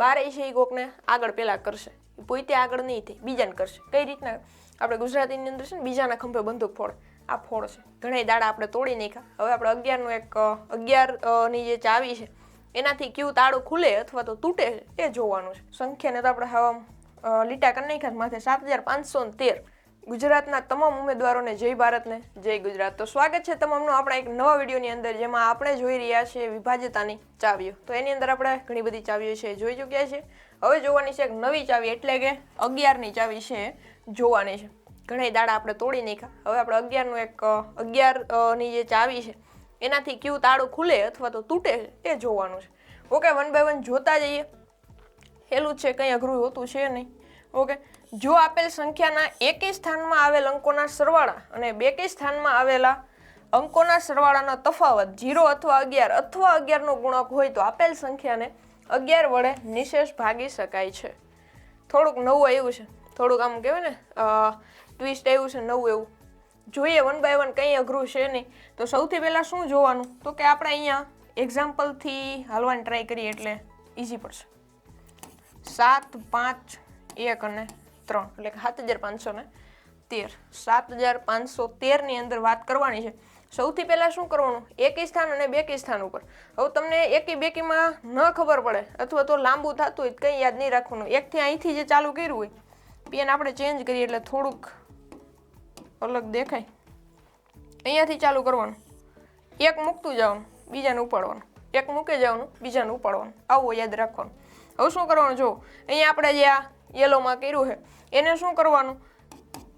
બારે છે એ કોકને આગળ પહેલાં કરશે. પોતે આગળ નહીં થાય બીજાને કરશે. કઈ રીતના? આપણે ગુજરાતીની અંદર છે ને બીજાના ખંભે બંદૂક ફોડે. આ ફોડ છે. ઘણા દાડા આપણે તોડી નાખ્યા. હવે આપણે અગિયારનું એક અ, અગિયાર અ, ની જે ચાવી છે એનાથી કયું તાળું ખુલે અથવા તો તૂટે એ જોવાનું છે. સંખ્યાને તો આપણે હવા લીટા કરી નાખ્યા માથે સાત હજાર પાંચસો તેર. ગુજરાતના તમામ ઉમેદવારોને જય ભારતને જય ગુજરાત. તો સ્વાગત છે તમામનું આપણા એક નવા વિડીયોની અંદર જેમાં આપણે જોઈ રહ્યા છીએ વિભાજ્યતાની ચાવીઓ. તો એની અંદર આપણે ઘણી બધી ચાવીઓ છે જોઈ ચૂક્યા છે હવે જોવાની છે એક નવી ચાવી એટલે કે અગિયારની ચાવી છે જોવાની છે. ઘણા દાડા આપણે તોડી નાખ્યા. હવે આપણે અગિયારનું એક અ, અગિયાર અ, ની જે ચાવી છે એનાથી કયું તાળું ખુલે અથવા તો તૂટે એ જોવાનું છે. ઓકે વન બાય વન જોતા જઈએ. હેલું છે કંઈ અઘરું હોતું છે નહીં. ઓકે જો આપેલ સંખ્યાના એકી સ્થાનમાં આવેલ અંકોના સરવાળા અને બેકી સ્થાનમાં આવેલા અંકોના સરવાળાનો તફાવત જીરો અથવા અગિયાર અથવા અગિયારનો ગુણક હોય તો આપેલ સંખ્યાને અગિયાર વડે નિશેષ ભાગી શકાય છે. થોડુંક નવું આવ્યું છે. થોડુંક આમ કહેવાય ને ટ્વિસ્ટ આવ્યું છે, નવું એવું. જોઈએ વન બાય વન કંઈ અઘરું છે નહીં. તો સૌથી પહેલાં શું જોવાનું? તો કે આપણે અહીંયા એક્ઝામ્પલથી હાલવાની ટ્રાય કરીએ એટલે ઇઝી પડશે. સાત, પાંચ એક અને ત્રણ એટલે સાત હજાર પાંચસો ને તેર. સાત હજાર પાંચસો તેરની અંદર વાત કરવાની છે. સૌથી પહેલાં શું કરવાનું? એકી સ્થાન અને બેકી સ્થાન ઉપર. હવે તમને એકી બેકીમાં ન ખબર પડે અથવા તો લાંબુ થતું હોય કંઈ યાદ નહીં રાખવાનું. એકથી અહીંથી જે ચાલુ કર્યું હોય પેન આપણે ચેન્જ કરીએ એટલે થોડુંક અલગ દેખાય. અહીંયાથી ચાલુ કરવાનું. એક મૂકતું જવાનું, બીજાને ઉપાડવાનું. એક મૂકે જવાનું, બીજાને ઉપાડવાનું. આવું યાદ રાખવાનું. હવે શું કરવાનું? જો, અહીંયા આપણે જે આ યલોમાં કર્યું છે. એને શું કરવાનું?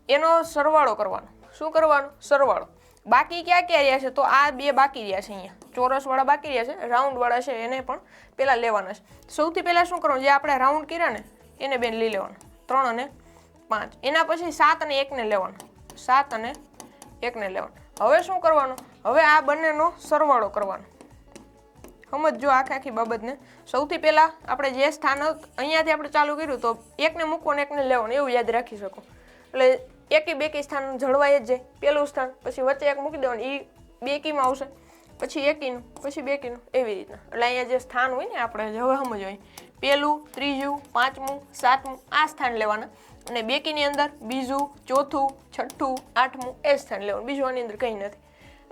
એનો સરવાળો કરવાનો. શું કરવાનું? સરવાળો. બાકી ક્યાં ક્યાં રહ્યા છે? તો આ બે બાકી રહ્યા છે અહીંયા. ચોરસવાળા બાકી રહ્યા છે, રાઉન્ડવાળા છે, એને પણ પહેલાં લેવાના છે. સૌથી પહેલાં શું કરવાનું? જે આપણે રાઉન્ડ કર્યા ને, એને બેન લઈ લેવાના. ત્રણ અને પાંચ. એના પછી સાત અને એકને લેવાનું. સાત અને એકને લેવાનું. હવે શું કરવાનું? હવે આ બંનેનો સરવાળો કરવાનો. સમજજો આખી આખી બાબતને. સૌથી પહેલાં આપણે જે સ્થાન અહીંયાથી આપણે ચાલુ કર્યું તો એકને મૂકવાનું એકને લેવાનું એવું યાદ રાખી શકો. એટલે એકી બેકી સ્થાન જળવાઈ જ જાય. પહેલું સ્થાન, પછી વચ્ચે એક મૂકી દેવાનું એ બેકીમાં આવશે. પછી એકીનું, પછી બેકીનું, એવી રીતના. એટલે અહીંયા જે સ્થાન હોય ને આપણે હવે હોય પહેલું, ત્રીજું, પાંચમું, સાતમું, આ સ્થાન લેવાના. અને બેકીની અંદર બીજું, ચોથું, છઠ્ઠું, આઠમું એ સ્થાન લેવાનું. બીજું આની અંદર કંઈ નથી.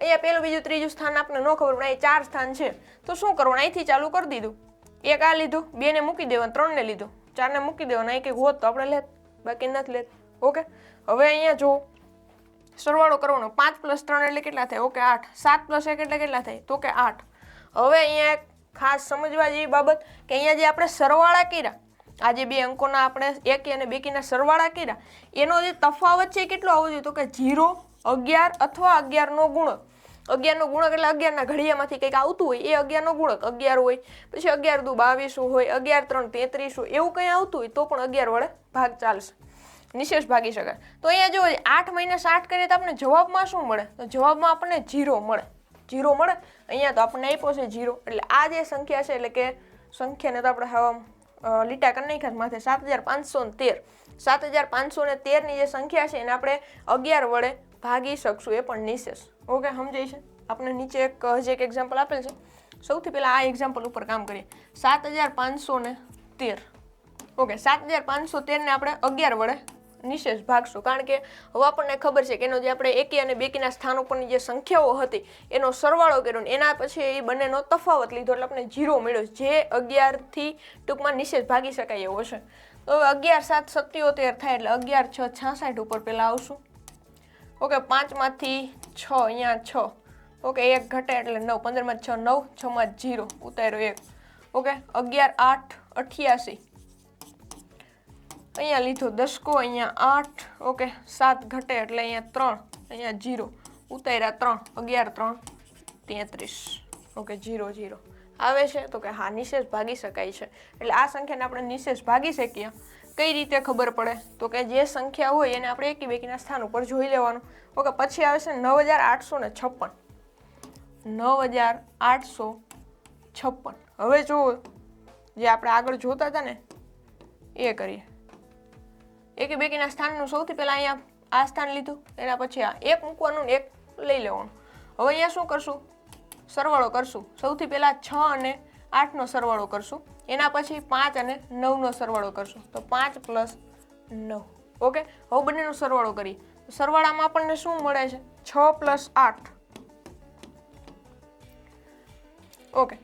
અહીંયા પહેલું બીજું ત્રીજું સ્થાન આપણે ન ખબર, પણ અહીં ચાર સ્થાન છે. તો શું કરવાનું અહીંથી ચાલુ કરી દીધું. એક આ લીધું, બેને મૂકી દેવાનું ત્રણને લીધું. ચારને મૂકી દેવાનું, અહીં કંઈક હોત તો આપણે લેત, બાકી નથી લેત. ઓકે? હવે અહીંયા જો, સરવાળો કરવાનો, પાંચ પ્લસ ત્રણ એટલે કેટલા થાય? ઓકે, આઠ. સાત પ્લસ એક એટલે કેટલા થાય? તો કે આઠ. હવે અહીંયા એક ખાસ સમજવા જેવી બાબત કે અહીંયા જે આપણે સરવાળા કર્યા, આ જે બે અંકોના આપણે એકી અને બેકીના સરવાળા કર્યા, એનો જે તફાવત છે એ કેટલો આવવો જોઈએ? તો કે જીરો, અગિયાર અથવા અગિયારનો ગુણક. અગિયારનો ગુણક એટલે અગિયારના ઘડિયામાંથી કંઈક આવતું હોય, એ અગિયારનો ગુણક. અગિયાર હોય, પછી અગિયાર દુ બાવીસું હોય, અગિયાર ત્રણ તેત્રીસું, એવું કંઈ આવતું હોય તો પણ અગિયાર વડે ભાગ ચાલશે. નિશેષ ભાગી શકાય. તો અહીંયા જો આઠ માઇનસ આઠ કરીએ તો આપણને જવાબમાં શું મળે? તો જવાબમાં આપણને જીરો મળે. જીરો મળે? અહીંયા તો આપણને આપ્યો છે જીરો. એટલે આ જે સંખ્યા છે, એટલે કે સંખ્યાને તો આપણે હવા લીટા કરી નાખ્યા માથે. સાત હજાર પાંચસો ને તેર. સાત હજાર પાંચસો ને તેરની જે સંખ્યા છે, એને આપણે અગિયાર વડે ભાગી શકશું એ પણ નિશેષ. ઓકે, સમજાય છે? આપણે નીચે એક, હજી એક એક્ઝામ્પલ આપેલ છે. સૌથી પહેલાં આ એક્ઝામ્પલ ઉપર કામ કરીએ. સાત હજાર પાંચસો ને તેર. ઓકે સાત હજાર પાંચસો તેરને આપણે અગિયાર વડે નિશેષ ભાગશું. કારણ કે હવે આપણને ખબર છે કે એનો જે આપણે એકી અને બેકીના સ્થાન ઉપરની જે સંખ્યાઓ હતી, એનો સરવાળો કર્યો ને એના પછી એ બંનેનો તફાવત લીધો એટલે આપણે જીરો મળ્યો. જે અગિયારથી ટૂંકમાં નિશેષ ભાગી શકાય એવો છે. તો અગિયાર, સાત, સત્યોતેર થાય એટલે અગિયાર, છ, છાસઠ ઉપર પહેલાં આવશું. ઓકે, પાંચમાંથી છ, અહીંયા છ. ઓકે, એક ઘટે એટલે નવ, પંદરમાં છ, નવ, છમાં જીરો, ઉતાર્યો એક. ઓકે, અગિયાર, આઠ, અઠ્યાસી. અહીંયા લીધો દસકો, અહીંયા આઠ, ઓકે, સાત ઘટે એટલે અહીંયા ત્રણ, અહીંયા જીરો, ઉતાર્યા ત્રણ, અગિયાર, ત્રણ, તેત્રીસ. Okay, zero zero. આવે છે? તો કે હા, નિશેષ ભાગી શકાય છે. એટલે આ સંખ્યાને આપણે નિશેષ ભાગી શકીએ. કઈ રીતે ખબર પડે? તો કે જે સંખ્યા હોય એને આપણે એકી બેકીના સ્થાન ઉપર જોઈ લેવાનું. ઓકે, પછી આવે છે નવ હજાર આઠસો ને છપ્પન. નવ હજાર આઠસો છપ્પન. હવે જો જે આપણે આગળ જોતા હતા ને, એ કરીએ. એકી બેકીના સ્થાનનું સૌથી પહેલાં અહીંયા આ સ્થાન લીધું, એના પછી આ એક મૂકવાનું એક લઈ લેવાનું. હવે અહીંયા શું કરશું? સરવાળો કરશું. સૌથી પહેલાં છ અને આઠનો સરવાળો કરશું. એના પછી પાંચ અને નવનો સરવાળો કરશું. તો પાંચ પ્લસ નવ. ઓકે? હવે બંનેનો સરવાળો કરીએ. સરવાળામાં આપણને શું મળે છે? છ પ્લસ આઠ. ઓકે.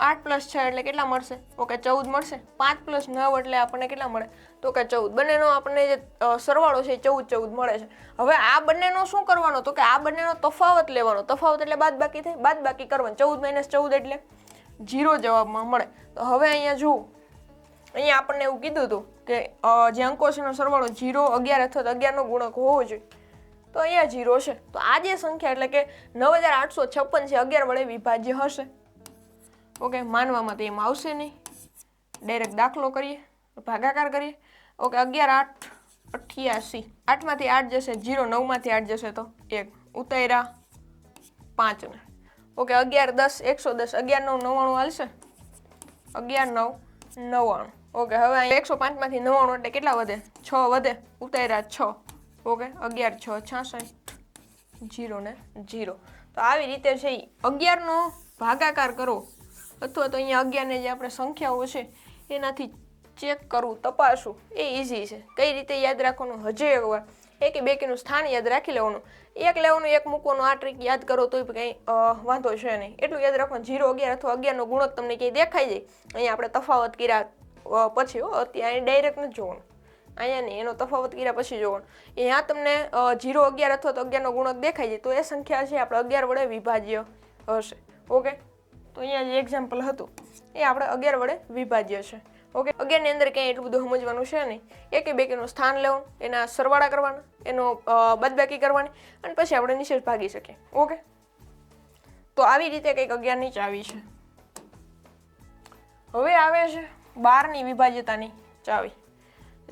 આઠ પ્લસ છ એટલે કેટલા મળશે? ઓકે, ચૌદ મળશે. પાંચ પ્લસ નવ એટલે આપણને કેટલા મળે? તો કે ચૌદ. બંનેનો આપણને જે સરવાળો છે એ ચૌદ ચૌદ મળે છે. હવે આ બંનેનો શું કરવાનો? તો કે આ બંનેનો તફાવત લેવાનો. તફાવત એટલે બાદ બાકી થાય. બાદ બાકી કરવાનું. ચૌદ માઇનસ ચૌદ એટલે? જીરો જવાબમાં મળે. તો હવે અહીંયા જુઓ. અહીંયા આપણને એવું કીધું હતું કે જે અંકો સરવાળો જીરો અગિયાર અથવા તો અગિયારનો ગુણક હોવો જોઈએ. તો અહીંયા જીરો છે. તો આ જે સંખ્યા એટલે કે નવ હજાર આઠસો છપ્પન છે, અગિયાર વડે વિભાજ્ય હશે. ઓકે, માનવામાં તો એમ આવશે નહીં. ડાયરેક્ટ દાખલો કરીએ, ભાગાકાર કરીએ. ઓકે, અગિયાર આઠ અઠ્યાસી. આઠમાંથી આઠ જશે જીરો નવમાંથી આઠ જશે તો એક ઉતાર્યા પાંચને. ઓકે, અગિયાર, દસ, એકસો દસ. અગિયાર, નવ, નવ્વાણું હાલશે? અગિયાર, નવ, નવ્વાણું. ઓકે, હવે અહીંયા એકસો પાંચમાંથી નવ્વાણું એટલે કેટલા વધે? છ વધે. ઉતાર્યા છ. ઓકે, અગિયાર, છ, છાસઠ, જીરો ને જીરો. તો આવી રીતે છે અગિયારનો ભાગાકાર કરો. અથવા તો અહીંયા અગિયારને જે આપણે સંખ્યાઓ છે, એનાથી ચેક કરવું તપાસવું એ ઇઝી છે. કઈ રીતે યાદ રાખવાનું? હજે એકવાર. એક બે બેકીનું સ્થાન યાદ રાખી લેવાનું. એક લેવાનું, એક મૂકવાનું, આ ટ્રીક યાદ કરો તોય કંઈ વાંધો છે નહીં. એટલું યાદ રાખવાનું, જીરો અગિયાર અથવા અગિયારનો ગુણક તમને ક્યાંય દેખાઈ જાય. અહીંયા આપણે તફાવત કર્યા પછી હો, અત્યારે ડાયરેક્ટ નથી જોવાનું. અહીંયા નહીં, એનો તફાવત કર્યા પછી જોવાનું. અહીંયા તમને જીરો અગિયાર અથવા તો અગિયારનો ગુણક દેખાઈ જાય, તો એ સંખ્યા છે આપણે અગિયાર વડે વિભાજ્ય હશે. ઓકે? તો અહીંયા જે એક્ઝામ્પલ હતું, એ આપણે અગિયાર વડે વિભાજ્ય છે. ઓકે અગિયારની અંદર ક્યાંય એટલું બધું સમજવાનું છે નહીં. એકે બેકીનું સ્થાન લેવાનું એના સરવાળા કરવાના, એનો બદબાકી કરવાની, અને પછી આપણે નિશેષ ભાગી શકીએ. ઓકે તો આવી રીતે કંઈક અગિયારની ચાવી છે. હવે આવે છે બારની વિભાજ્યતાની ચાવી.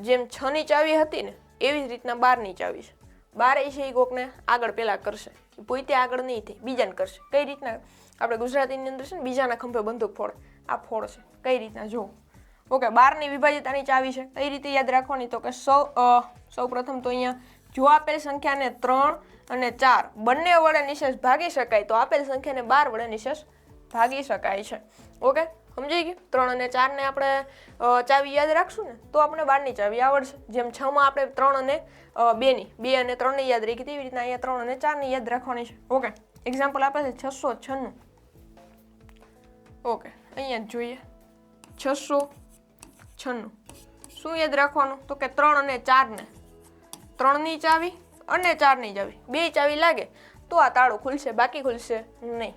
જેમ છની ચાવી હતી ને, એવી જ રીતના બારની ચાવી છે. બાર એ છે એ કોકને આગળ પહેલાં કરશે. પોતે આગળ નહીં થાય, બીજાને કરશે. કઈ રીતના? આપણે ગુજરાતીની અંદર છે ને, બીજાના ખંભે બંદૂક ફોડે. આ ફોડ છે. કઈ રીતના? જો ઓકે, બારની વિભાજ્યતાની ચાવી છે. કઈ રીતે યાદ રાખવાની તો કે સૌ સૌ પ્રથમ તો અહીંયા જો આપેલ સંખ્યાને ત્રણ અને ચાર બંને વડે નિશેષ ભાગી શકાય તો આપેલ સંખ્યાને બાર વડે નિશેષ ભાગી શકાય છે. ઓકે, સમજાઈ ગયું? ત્રણ અને ચારને આપણે ચાવી યાદ રાખશું ને? તો આપણે બારની ચાવી આવડશે. જેમ છમાં આપણે ત્રણ અને બેની, બે અને ત્રણની યાદ રાખી તેવી રીતના અહીંયા ત્રણ અને ચારની યાદ રાખવાની છે. ઓકે એક્ઝામ્પલ આપે છે છસો છન્નું. ઓકે, અહીંયા જોઈએ. છસો છન્નું. શું યાદ રાખવાનું? તો કે ત્રણ અને ચારને. ત્રણની ચાવી અને ચારની ચાવી. બે ચાવી લાગે, તો આ તાળું ખુલશે, બાકી ખુલશે નહીં.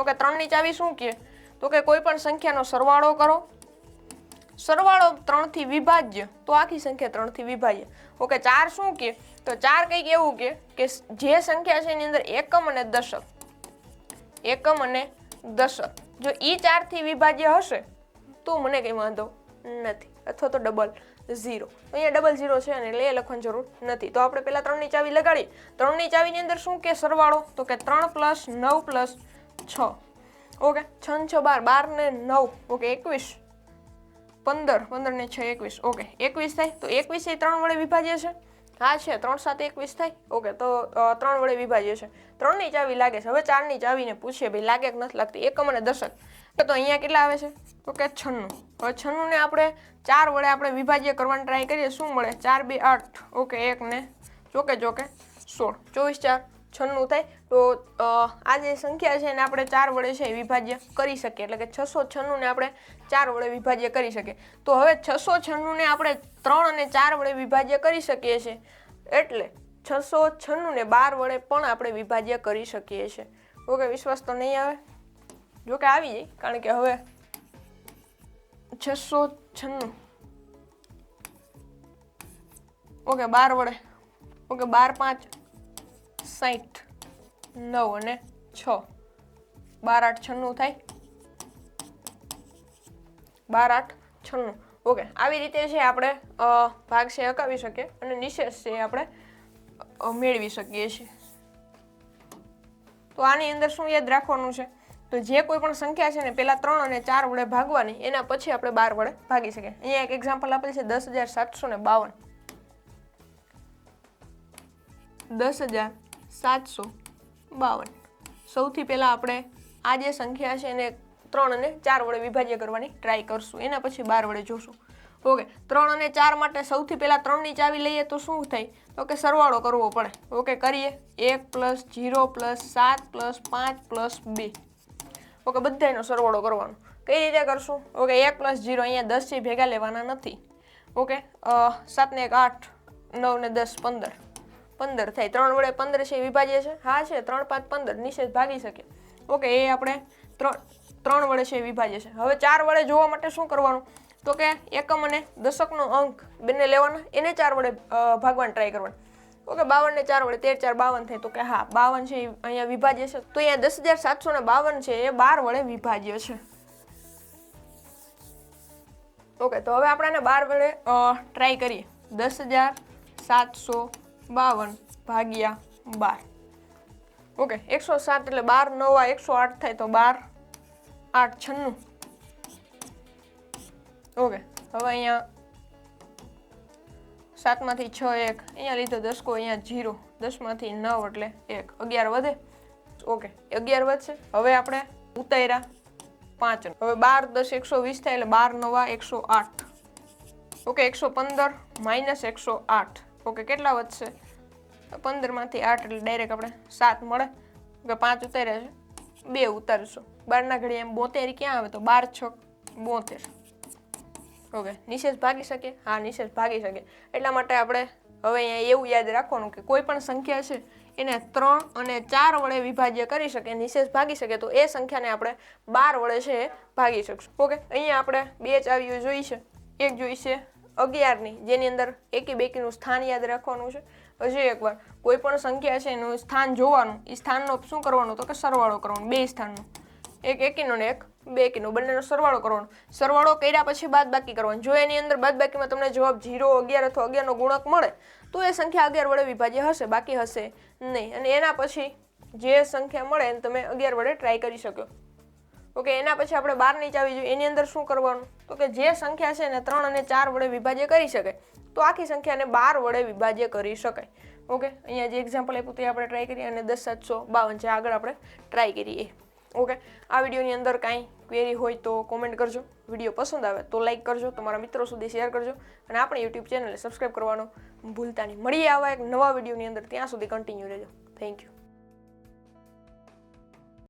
ઓકે ત્રણની ચાવી શું કહે? તો કે કોઈ પણ સંખ્યાનો સરવાળો કરો. સરવાળો ત્રણથી વિભાજ્ય, તો આખી સંખ્યા ત્રણથી વિભાજ્ય. ઓકે ચાર શું કહે? તો ચાર કંઈક એવું કહે કે જે સંખ્યા છે એની અંદર એકમ અને દશક. એકમ અને દશક. જો ઈ ચારથી વિભાજ્ય હશે, તો મને કંઈ વાંધો નથી. અથવા તો ડબલ ઝીરો અહીંયા ડબલ ઝીરો છે અને એટલે એ લખવાની જરૂર નથી. તો આપણે પહેલાં ત્રણની ચાવી લગાડી ત્રણની ચાવીની અંદર શું કે સરવાળો? તો કે ત્રણ પ્લસ નવ પ્લસ છ. ઓકે? છ છ બાર. બાર ને નવ. ઓકે, એકવીસ. પંદર. પંદર ને છ, એકવીસ. ઓકે, એકવીસ થાય. તો એકવીસ એ ત્રણ વડે વિભાજ્ય છે. હા, છે. ત્રણ સાત એકવીસ થાય. ઓકે, તો ત્રણ વડે વિભાજ્ય છે. ત્રણની ચાવી લાગે છે. હવે ચારની ચાવીને પૂછીએ. ભાઈ, લાગે કે નથી લાગતી? એકમ અને દશક. તો અહીંયા કેટલા આવે છે? તો કે છન્નું. હવે છન્નુંને આપણે ચાર વડે આપણે વિભાજ્ય કરવાની ટ્રાય કરીએ. શું મળે? ચાર, બે, આઠ. ઓકે, એક ને ચોકે ચોકે સોળ. ચોવીસ, ચાર. છન્નું થાય. તો આ જે સંખ્યા છે એને આપણે ચાર વડે છે વિભાજ્ય કરી શકીએ. એટલે કે છસો છન્નુંને આપણે ચાર વડે વિભાજ્ય કરી શકીએ. તો હવે છસો છન્નુંને આપણે ત્રણ અને ચાર વડે વિભાજ્ય કરી શકીએ છીએ. એટલે છસો છન્નુંને બાર વડે પણ આપણે વિભાજ્ય કરી શકીએ છીએ. ઓકે, વિશ્વાસ તો નહીં આવે? જોકે આવી જાય. કારણ કે હવે છસો છન્નું. ઓકે, બાર વડે. ઓકે, બાર, પાંચ સાઠ નવ અને છ. બાર, આઠ, છન્નું થાય. બાર, આઠ, છન્નું. ઓકે, આવી રીતે છે આપણે ભાગ છે હકાવી શકીએ અને નિશેષ છે આપણે મેળવી શકીએ છીએ. તો આની અંદર શું યાદ રાખવાનું છે? તો જે કોઈ પણ સંખ્યા છે ને પહેલાં ત્રણ અને ચાર વડે ભાગવાની, એના પછી આપણે બાર વડે ભાગી શકીએ. અહીંયા એક એક્ઝામ્પલ આપેલ છે, દસ હજાર સાતસો ને બાવન. દસ હજાર સાતસો બાવન. સૌથી પહેલાં આપણે આ જે સંખ્યા છે એને ત્રણ અને ચાર વડે વિભાજ્ય કરવાની ટ્રાય કરશું. એના પછી બાર વડે જોશું. ઓકે, ત્રણ અને ચાર માટે સૌથી પહેલાં ત્રણની ચાવી લઈએ તો શું થાય? તો કે સરવાળો કરવો પડે. ઓકે, કરીએ. એક પ્લસ જીરો પ્લસ સાત પ્લસ પાંચ પ્લસ બે. ઓકે બધાનો સરવાળો કરવાનો. કઈ રીતે કરશું? ઓકે, એક પ્લસ જીરો અહીંયા દસ છે, ભેગા લેવાના નથી. ઓકે સાત ને એક આઠ, નવ ને દસ, પંદર. પંદર થાય, ત્રણ વડે પંદર છે વિભાજ્ય છે? હા, છે, ત્રણ, પાંચ, પંદર નિશેષ ભાગી શકે. ઓકે, એ આપણે ત્રણ ત્રણ વડે છે વિભાજ્ય છે. હવે ચાર વડે જોવા માટે શું કરવાનું? તો કે એકમ અને દશકનો અંક બંને લેવાના, એને ચાર વડે ભાગવાની ટ્રાય કરવાની. ઓકે બાવન ને ચાર વડે તેર ચાર બાવન થાય. તો કે હા, બાવન છે અહીંયા વિભાજ્ય છે. તો અહીંયા દસ હજાર સાતસો ને બાવન છે, એ બાર વડે વિભાજ્ય છે. ઓકે, તો હવે આપણે બાર વડે ટ્રાય કરીએ. દસ હજાર સાતસો બાવન ભાગ્યા બાર. ઓકે, એકસો સાત એટલે બાર નવા એકસો આઠ થાય તો બાર આઠ છન્નું. ઓકે, હવે અહીંયા સાતમાંથી છ એક. અહીંયા લીધો દસકો, અહીંયા જીરો. દસમાંથી નવ એટલે એક. અગિયાર વધે? ઓકે. અગિયાર વધશે? હવે આપણે ઉતાર્યા પાંચ હવે બાર દસ એકસો વીસ થાય એટલે બાર નવા એકસો આઠ. ઓકે, એકસો પંદર માઇનસ એકસો આઠ. ઓકે, કેટલા વધશે? પંદરમાંથી આઠ એટલે ડાયરેક્ટ આપણે સાત મળે. કે પાંચ ઉતાર્યા છે. બે ઉતારશો. બારના ઘડી એમ બોતેર ક્યાં આવે? તો બાર છ બોતેર. ઓકે, નિશેષ ભાગી શકે હા, નિશેષ ભાગી શકે એટલા માટે આપણે હવે અહીંયા એવું યાદ રાખવાનું કે કોઈ પણ સંખ્યા છે, એને ત્રણ અને ચાર વડે વિભાજ્ય કરી શકે, નિશેષ ભાગી શકે, તો એ સંખ્યાને આપણે બાર વડે છે ભાગી શકશું. ઓકે, અહીંયા આપણે બે ચાવીઓ જોઈ છે. એક જોઈ છે અગિયારની, જેની અંદર એકી બેકીનું સ્થાન યાદ રાખવાનું છે. હજી એકવાર, કોઈ પણ સંખ્યા છે એનું સ્થાન જોવાનું એ સ્થાનનો શું કરવાનું તો કે સરવાળો કરવાનો, બે સ્થાનનો. એક એકીનો ને એક બે એકીનો બંનેનો સરવાળો કરવાનો. સરવાળો કર્યા પછી બાદ બાકી કરવાનો. જો એની અંદર બાદ બાકીમાં તમને જવાબ જીરો અગિયાર અથવા અગિયારનો ગુણક મળે, તો એ સંખ્યા અગિયાર વડે વિભાજ્ય હશે, બાકી હશે નહીં. અને એના પછી જે સંખ્યા મળે એને તમે અગિયાર વડે ટ્રાય કરી શકો. ઓકે, એના પછી આપણે બાર નીચે ચાવી જોઈએ. એની અંદર શું કરવાનું? તો કે જે સંખ્યા છે એને ત્રણ અને ચાર વડે વિભાજ્ય કરી શકાય. તો આખી સંખ્યાને બાર વડે વિભાજ્ય કરી શકાય. ઓકે, અહીંયા જે એક્ઝામ્પલ આપ્યું તે આપણે ટ્રાય કરીએ અને દસ સાતસો બાવન છે. આગળ આપણે ટ્રાય કરીએ. ઓકે? આ વિડીયોની અંદર કાંઈ ક્વેરી હોય તો કોમેન્ટ કરજો. વીડિયો પસંદ આવે તો લાઈક કરજો. તમારા મિત્રો સુધી શેર કરજો. અને આપણી યુટ્યુબ ચેનલને સબસ્ક્રાઈબ કરવાનું ભૂલતા નહીં. મળીએ આવા એક નવા વિડીયોની અંદર. ત્યાં સુધી કન્ટિન્યુ રહેજો. Thank you